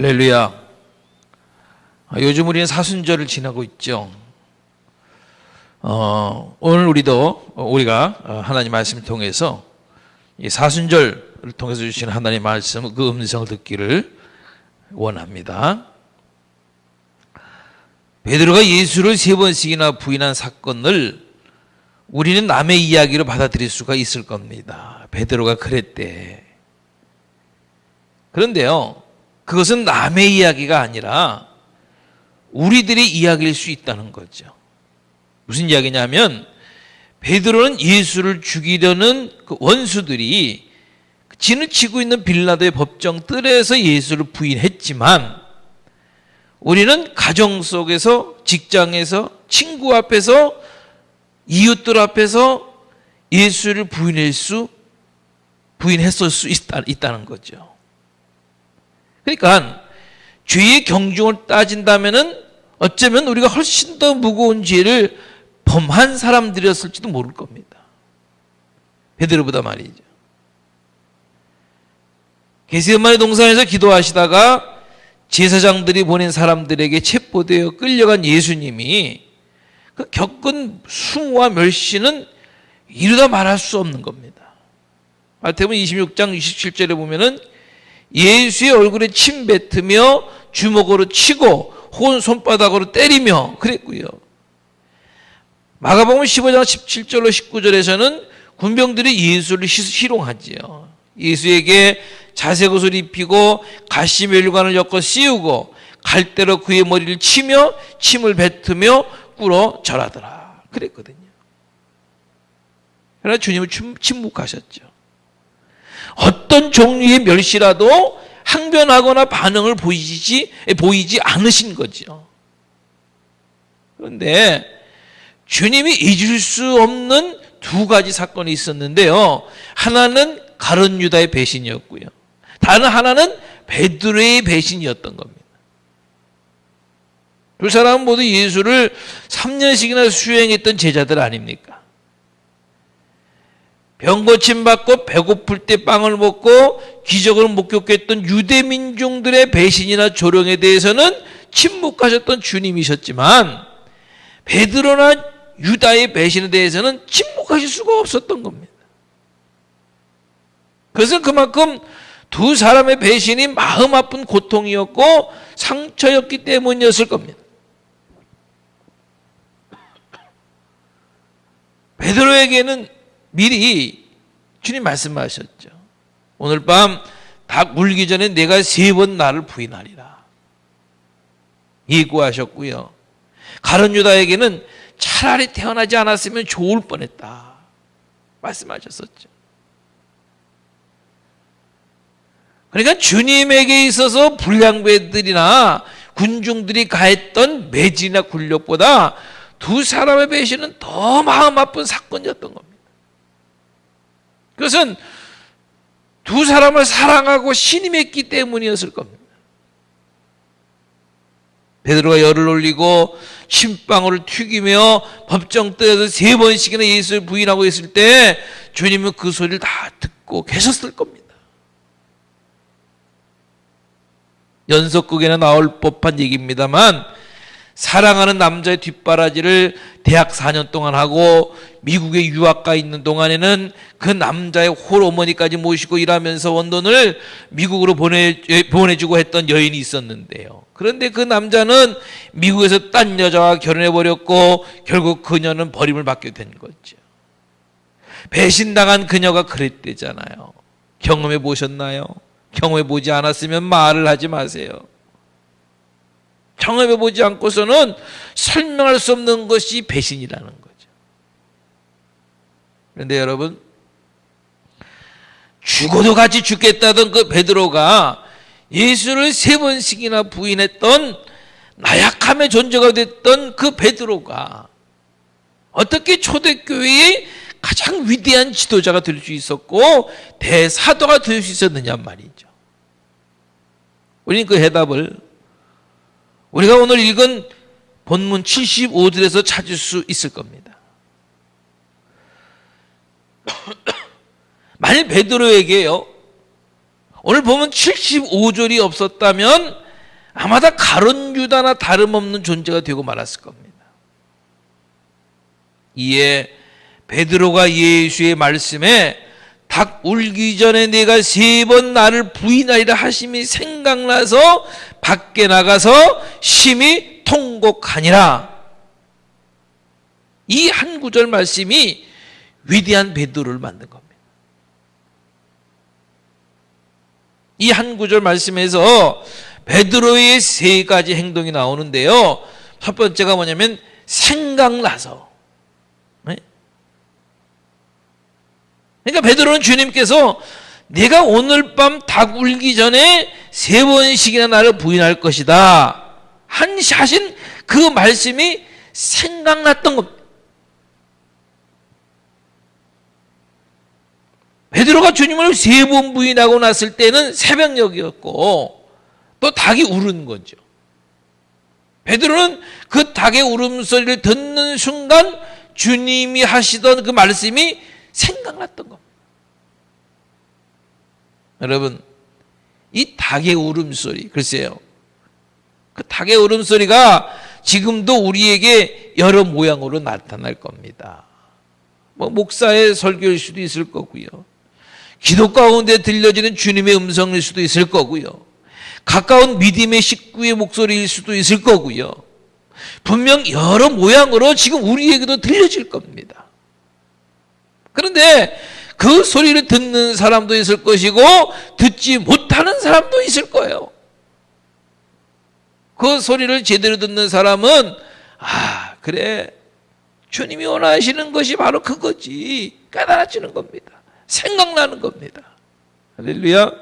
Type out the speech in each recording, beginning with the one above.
할렐루야. 아, 요즘 우리는 사순절을 지나고 있죠. 어, 오늘 우리도 어, 우리가 어, 하나님 말씀을 통해서 이 사순절을 통해서 주신 하나님 말씀 그 음성을 듣기를 원합니다. 베드로가 예수를 세 번씩이나 부인한 사건을 우리는 남의 이야기로 받아들일 수가 있을 겁니다. 베드로가 그랬대. 그런데요, 그것은 남의 이야기가 아니라 우리들의 이야기일 수 있다는 거죠. 무슨 이야기냐면 베드로는 예수를 죽이려는 그 원수들이 진을 치고 있는 빌라도의 법정 뜰에서 예수를 부인했지만 우리는 가정 속에서 직장에서 친구 앞에서 이웃들 앞에서 예수를 부인할 수 부인했을 수 있다, 있다는 거죠. 그러니까 죄의 경중을 따진다면은 어쩌면 우리가 훨씬 더 무거운 죄를 범한 사람들이었을지도 모를 겁니다. 베드로보다 말이죠. 게세마의 동산에서 기도하시다가 제사장들이 보낸 사람들에게 체포되어 끌려간 예수님이 그 겪은 숭과 멸시는 이루다 말할 수 없는 겁니다. 마태복음 26장 27절에 보면은 예수의 얼굴에 침 뱉으며 주먹으로 치고 혹은 손바닥으로 때리며 그랬고요. 마가복음 15장 17절로 19절에서는 군병들이 예수를 희롱하지요. 예수에게 자색 옷을 입히고 가시 멜관을 엮어 씌우고 갈대로 그의 머리를 치며 침을 뱉으며 꿇어 절하더라. 그랬거든요. 그러나 주님은 침묵하셨죠. 어떤 종류의 멸시라도 항변하거나 반응을 보이지, 보이지 않으신 거죠. 그런데 주님이 잊을 수 없는 두 가지 사건이 있었는데요. 하나는 가론 유다의 배신이었고요. 다른 하나는 베드로의 배신이었던 겁니다. 두 사람은 모두 예수를 3년씩이나 수행했던 제자들 아닙니까? 병 고침 받고 배고플 때 빵을 먹고 기적을 목격했던 유대 민중들의 배신이나 조롱에 대해서는 침묵하셨던 주님이셨지만 베드로나 유다의 배신에 대해서는 침묵하실 수가 없었던 겁니다. 그것은 그만큼 두 사람의 배신이 마음 아픈 고통이었고 상처였기 때문이었을 겁니다. 베드로에게는 미리 주님 말씀하셨죠. 오늘 밤닭 물기 전에 내가 세 번 나를 부인하리라. 예고하셨고요. 가론 유다에게는 차라리 태어나지 않았으면 좋을 뻔했다. 말씀하셨었죠. 그러니까 주님에게 있어서 불량배들이나 군중들이 가했던 매질이나 굴욕보다 두 사람의 배신은 더 마음 아픈 사건이었던 겁니다. 그것은 두 사람을 사랑하고 신임했기 때문이었을 겁니다. 베드로가 열을 올리고 침방울을 튀기며 법정뜰에서 세 번씩이나 예수를 부인하고 있을 때 주님은 그 소리를 다 듣고 계셨을 겁니다. 연속극에는 나올 법한 얘기입니다만 사랑하는 남자의 뒷바라지를 대학 4년 동안 하고 미국에 유학가 있는 동안에는 그 남자의 홀 어머니까지 모시고 일하면서 원돈을 미국으로 보내, 보내주고 했던 여인이 있었는데요. 그런데 그 남자는 미국에서 딴 여자와 결혼해버렸고 결국 그녀는 버림을 받게 된 거죠. 배신당한 그녀가 그랬대잖아요. 경험해 보셨나요? 경험해 보지 않았으면 말을 하지 마세요. 경험해 보지 않고서는 설명할 수 없는 것이 배신이라는 거죠. 그런데 여러분, 죽어도 같이 죽겠다던 그 베드로가 예수를 세 번씩이나 부인했던 나약함의 존재가 됐던 그 베드로가 어떻게 초대교회의 가장 위대한 지도자가 될 수 있었고 대사도가 될 수 있었느냐 말이죠. 우리는 그 해답을 우리가 오늘 읽은 본문 75절에서 찾을 수 있을 겁니다. 만일 베드로에게요 오늘 보면 75절이 없었다면 아마 다 가론 유다나 다름없는 존재가 되고 말았을 겁니다. 이에 베드로가 예수의 말씀에 닭 울기 전에 내가 세 번 나를 부인하리라 하심이 생각나서 밖에 나가서 심히 통곡하니라. 이 한 구절 말씀이 위대한 베드로를 만든 겁니다. 이 한 구절 말씀에서 베드로의 세 가지 행동이 나오는데요. 첫 번째가 뭐냐면 생각나서. 그러니까 베드로는 주님께서 내가 오늘 밤 닭 울기 전에 세 번씩이나 나를 부인할 것이다. 한 하신 그 말씀이 생각났던 겁니다. 베드로가 주님을 세 번 부인하고 났을 때는 새벽녘이었고 또 닭이 울은 거죠. 베드로는 그 닭의 울음소리를 듣는 순간 주님이 하시던 그 말씀이 생각났던 겁니다. 여러분, 이 닭의 울음소리, 글쎄요. 그 닭의 울음소리가 지금도 우리에게 여러 모양으로 나타날 겁니다. 뭐, 목사의 설교일 수도 있을 거고요. 기도 가운데 들려지는 주님의 음성일 수도 있을 거고요. 가까운 믿음의 식구의 목소리일 수도 있을 거고요. 분명 여러 모양으로 지금 우리에게도 들려질 겁니다. 그런데 그 소리를 듣는 사람도 있을 것이고 듣지 못하는 사람도 있을 거예요. 그 소리를 제대로 듣는 사람은 아 그래 주님이 원하시는 것이 바로 그거지 깨달아지는 겁니다. 생각나는 겁니다. 할렐루야.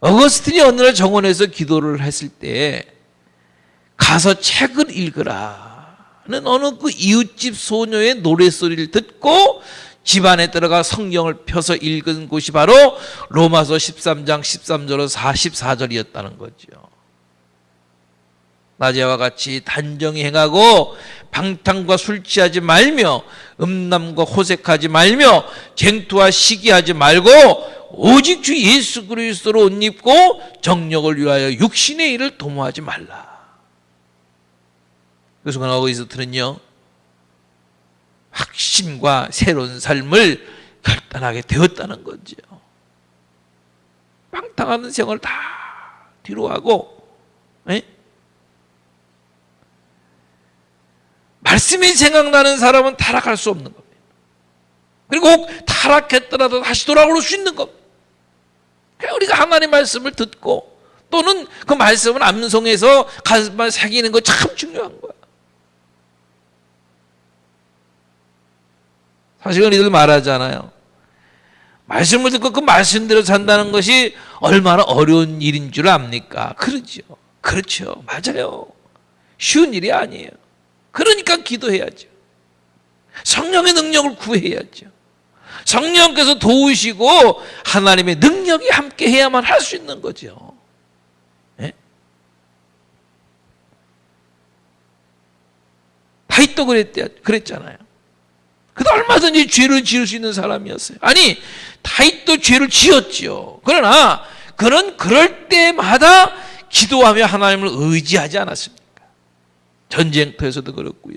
어거스틴이 어느 날 정원에서 기도를 했을 때 가서 책을 읽으라 는 어느 그 이웃집 소녀의 노래소리를 듣고 집안에 들어가 성경을 펴서 읽은 곳이 바로 로마서 13장 13절로 44절이었다는 거죠. 낮에와 같이 단정히 행하고 방탕과 술 취하지 말며 음란과 호색하지 말며 쟁투와 시기하지 말고 오직 주 예수 그리스도로 옷 입고 정력을 위하여 육신의 일을 도모하지 말라. 그 순간 어거이스트는요 확신과 새로운 삶을 결단하게 되었다는 거죠. 방탕하는 생활 다 뒤로 하고 에? 말씀이 생각나는 사람은 타락할 수 없는 겁니다. 그리고 혹 타락했더라도 다시 돌아올 수 있는 겁니다. 우리가 하나님 말씀을 듣고 또는 그 말씀을 암송해서 가슴에 새기는 거 참 중요한 거야. 사실 우리들 말하잖아요. 말씀을 듣고 그 말씀대로 산다는 것이 얼마나 어려운 일인 줄 압니까? 그렇죠. 그렇죠. 맞아요. 쉬운 일이 아니에요. 그러니까 기도해야죠. 성령의 능력을 구해야죠. 성령께서 도우시고 하나님의 능력이 함께 해야만 할 수 있는 거죠. 네? 다윗도 그랬대, 그랬잖아요. 그도 얼마든지 죄를 지을 수 있는 사람이었어요. 아니, 다윗도 죄를 지었죠. 그러나 그는 그럴 때마다 기도하며 하나님을 의지하지 않았습니까? 전쟁터에서도 그렇고요.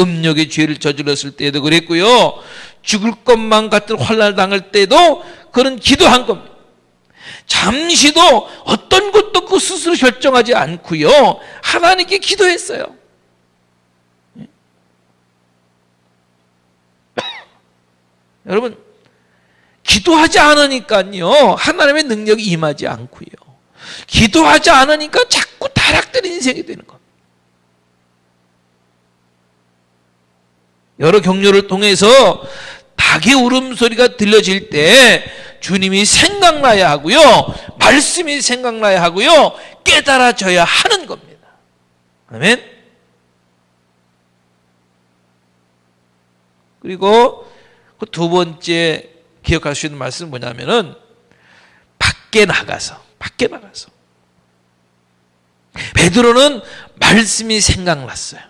음력의 죄를 저질렀을 때도 그랬고요. 죽을 것만 같은 환란 당할 때도 그런 기도한 겁니다. 잠시도 어떤 것도 그 스스로 결정하지 않고요. 하나님께 기도했어요. 여러분, 기도하지 않으니까요. 하나님의 능력이 임하지 않고요. 기도하지 않으니까 자꾸 타락된 인생이 되는 겁니다. 여러 경로를 통해서 닭의 울음소리가 들려질 때 주님이 생각나야 하고요. 말씀이 생각나야 하고요. 깨달아져야 하는 겁니다. 아멘. 그리고 그 두 번째 기억할 수 있는 말씀은 뭐냐면은 밖에 나가서 밖에 나가서 베드로는 말씀이 생각났어요.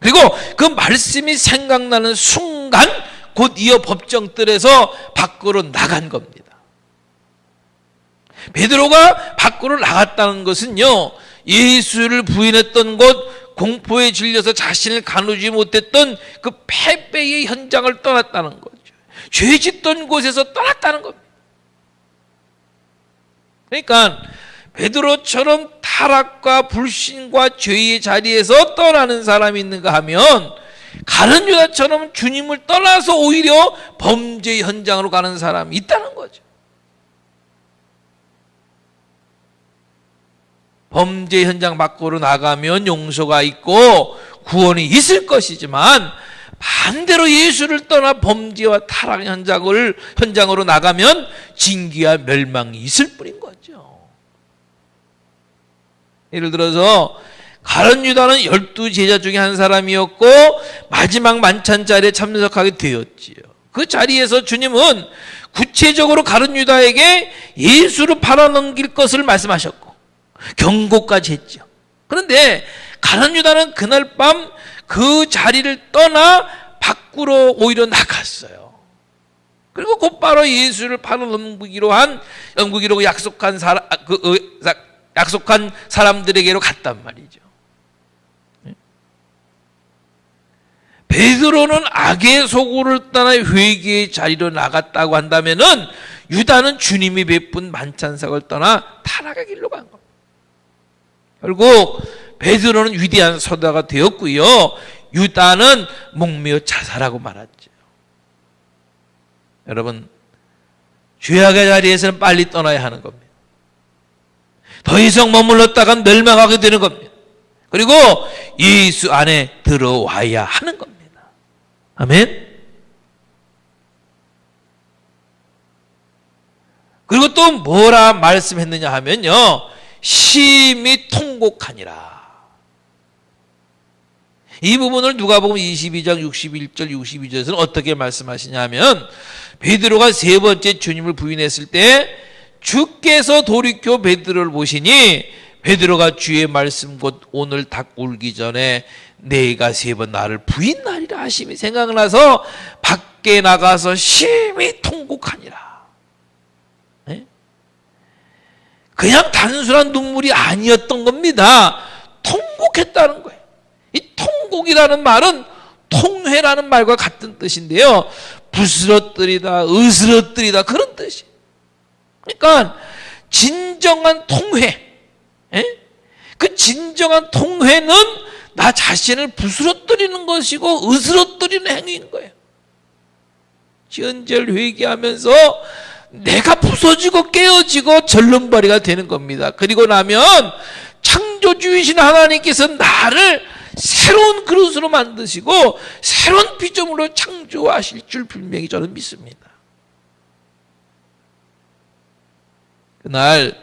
그리고 그 말씀이 생각나는 순간 곧 이어 법정들에서 밖으로 나간 겁니다. 베드로가 밖으로 나갔다는 것은요, 예수를 부인했던 곳, 공포에 질려서 자신을 가누지 못했던 그 패배의 현장을 떠났다는 거죠. 죄 짓던 곳에서 떠났다는 겁니다. 그러니까 베드로처럼 타락과 불신과 죄의 자리에서 떠나는 사람이 있는가 하면 가는 유다처럼 주님을 떠나서 오히려 범죄 현장으로 가는 사람이 있다는 거죠. 범죄 현장 밖으로 나가면 용서가 있고 구원이 있을 것이지만 반대로 예수를 떠나 범죄와 타락 현장을 현장으로 나가면 징계와 멸망이 있을 뿐인 거죠. 예를 들어서 가론 유다는 열두 제자 중에 한 사람이었고 마지막 만찬 자리에 참석하게 되었지요. 그 자리에서 주님은 구체적으로 가론 유다에게 예수를 팔아넘길 것을 말씀하셨고 경고까지 했죠. 그런데 가난 유다는 그날 밤 그 자리를 떠나 밖으로 오히려 나갔어요. 그리고 곧바로 예수를 팔아 넘기로 한 영국이로 약속한 사람 그 어, 약속한 사람들에게로 갔단 말이죠. 베드로는 악의 소굴을 떠나 회개의 자리로 나갔다고 한다면은 유다는 주님이 베푼 만찬석을 떠나 타락의 길로 간 겁니다. 결국 베드로는 위대한 서다가 되었고요. 유다는 목매어 자살하고 말았죠. 여러분 죄악의 자리에서는 빨리 떠나야 하는 겁니다. 더 이상 머물렀다간 멸망하게 되는 겁니다. 그리고 예수 안에 들어와야 하는 겁니다. 아멘. 그리고 또 뭐라 말씀했느냐 하면요. 심히 통곡하니라. 이 부분을 누가복음 22장 61절 62절에서는 어떻게 말씀하시냐면 베드로가 세 번째 주님을 부인했을 때 주께서 돌이켜 베드로를 보시니 베드로가 주의 말씀 곧 오늘 닭 울기 전에 내가 세 번 나를 부인하리라 하심이 생각나서 밖에 나가서 심히 통곡하니라. 그냥 단순한 눈물이 아니었던 겁니다. 통곡했다는 거예요. 이 통곡이라는 말은 통회라는 말과 같은 뜻인데요. 부스러뜨리다, 으스러뜨리다 그런 뜻이. 그러니까 진정한 통회. 에? 그 진정한 통회는 나 자신을 부스러뜨리는 것이고 으스러뜨리는 행위인 거예요. 현재를 회개하면서 내가 부서지고 깨어지고 절름발이가 되는 겁니다. 그리고 나면 창조주이신 하나님께서 나를 새로운 그릇으로 만드시고 새로운 비점으로 창조하실 줄 분명히 저는 믿습니다. 그날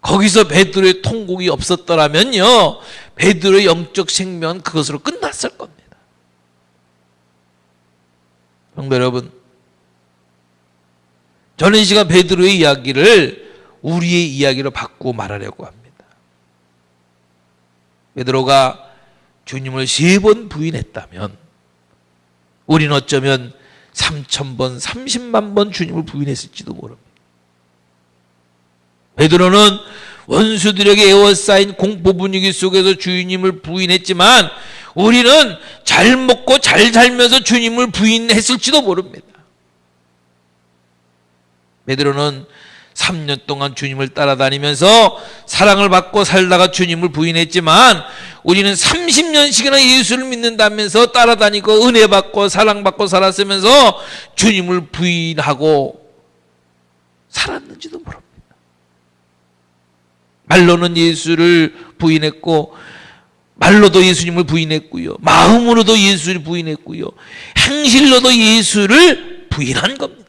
거기서 베드로의 통곡이 없었더라면요 베드로의 영적 생명은 그것으로 끝났을 겁니다. 성도 여러분 저는 이 시간 베드로의 이야기를 우리의 이야기로 바꾸고 말하려고 합니다. 베드로가 주님을 세 번 부인했다면 우리는 어쩌면 3천 번, 30만 번 주님을 부인했을지도 모릅니다. 베드로는 원수들에게 에워싸인 공포 분위기 속에서 주님을 부인했지만 우리는 잘 먹고 잘 살면서 주님을 부인했을지도 모릅니다. 베드로는 3년 동안 주님을 따라다니면서 사랑을 받고 살다가 주님을 부인했지만 우리는 30년씩이나 예수를 믿는다면서 따라다니고 은혜 받고 사랑받고 살았으면서 주님을 부인하고 살았는지도 모릅니다. 말로는 예수를 부인했고 말로도 예수님을 부인했고요. 마음으로도 예수를 부인했고요. 행실로도 예수를 부인한 겁니다.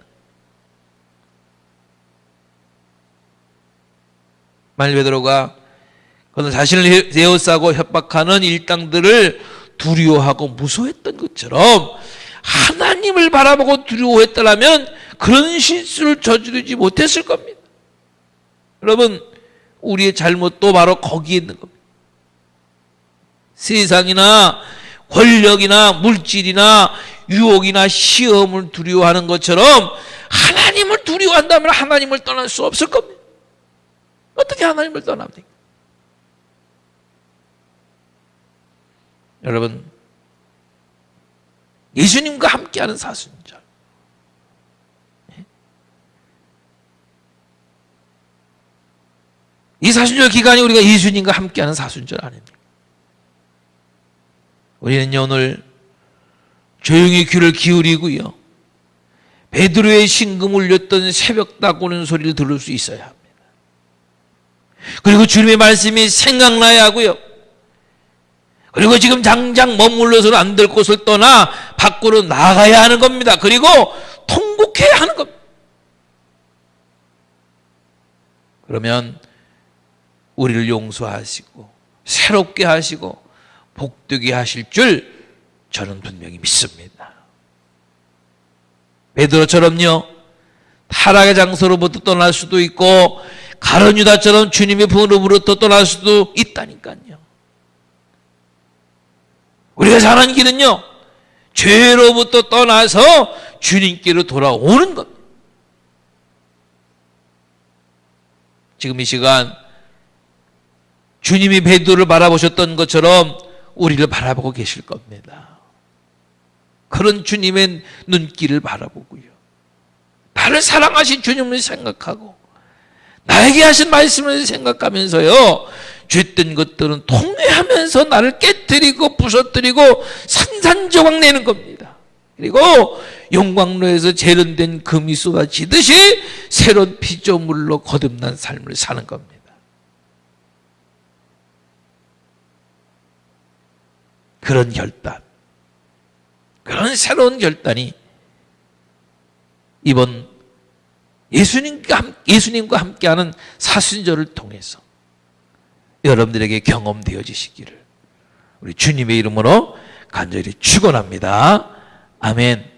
만일 베드로가 그는 자신을 에워싸고 협박하는 일당들을 두려워하고 무서워했던 것처럼 하나님을 바라보고 두려워했더라면 그런 실수를 저지르지 못했을 겁니다. 여러분, 우리의 잘못도 바로 거기에 있는 겁니다. 세상이나 권력이나 물질이나 유혹이나 시험을 두려워하는 것처럼 하나님을 두려워한다면 하나님을 떠날 수 없을 겁니다. 어떻게 하나님을 떠납니까? 여러분, 예수님과 함께하는 사순절. 이 사순절 기간이 우리가 예수님과 함께하는 사순절 아닙니까? 우리는 오늘 조용히 귀를 기울이고요. 베드로의 신금 울렸던 새벽 다고는 소리를 들을 수 있어야 합니다. 그리고 주님의 말씀이 생각나야 하고요. 그리고 지금 당장 머물러서는 안 될 곳을 떠나 밖으로 나가야 하는 겁니다. 그리고 통곡해야 하는 겁니다. 그러면 우리를 용서하시고 새롭게 하시고 복되게 하실 줄 저는 분명히 믿습니다. 베드로처럼요 타락의 장소로부터 떠날 수도 있고 가론 유다처럼 주님의 부름으로부터 떠날 수도 있다니까요. 우리가 잘하는 길은요 죄로부터 떠나서 주님께로 돌아오는 겁니다. 지금 이 시간 주님이 베드로를 바라보셨던 것처럼 우리를 바라보고 계실 겁니다. 그런 주님의 눈길을 바라보고요. 나를 사랑하신 주님을 생각하고 나에게 하신 말씀을 생각하면서요. 죄된 것들은 통회하면서 나를 깨뜨리고 부서뜨리고 산산조각 내는 겁니다. 그리고 용광로에서 재련된 금이 쏟아지듯이 새로운 피조물로 거듭난 삶을 사는 겁니다. 그런 결단, 그런 새로운 결단이 이번 예수님과, 함- 예수님과 함께하는 사순절을 통해서 여러분들에게 경험되어지시기를 우리 주님의 이름으로 간절히 축원합니다. 아멘.